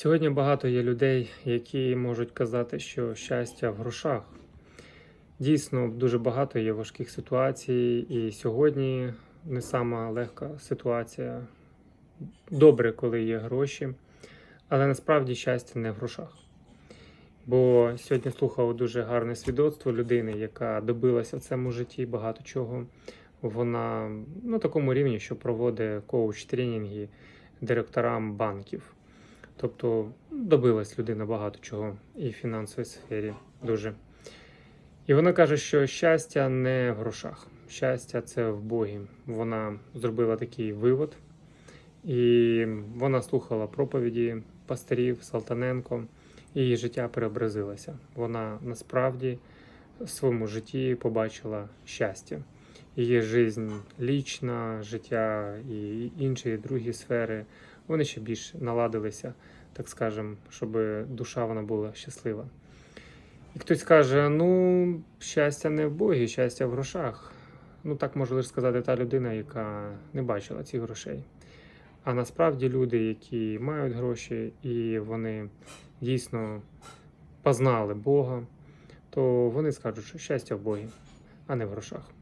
Сьогодні багато є людей, які можуть казати, що щастя в грошах. Дійсно, дуже багато є важких ситуацій, і сьогодні не сама легка ситуація. Добре, коли є гроші, але насправді щастя не в грошах. Бо сьогодні слухав дуже гарне свідоцтво людини, яка добилася в цьому житті багато чого. Вона на такому рівні, що проводить коуч-тренінги директорам банків. Тобто добилась людина багато чого і в фінансовій сфері дуже. І вона каже, що щастя не в грошах, щастя це в Богі. Вона зробила такий вивод, і вона слухала проповіді пастирів Салтаненко, і її життя преобразилося. Вона насправді в своєму житті побачила щастя. Її жизнь лічна, життя і інші другі сфери, вони ще більш наладилися, так скажем, щоб душа вона була щаслива. І хтось каже: ну, щастя не в Богі, щастя в грошах. Ну, так може лише сказати та людина, яка не бачила цих грошей. А насправді люди, які мають гроші і вони дійсно познали Бога, то вони скажуть, що щастя в Богі, а не в грошах.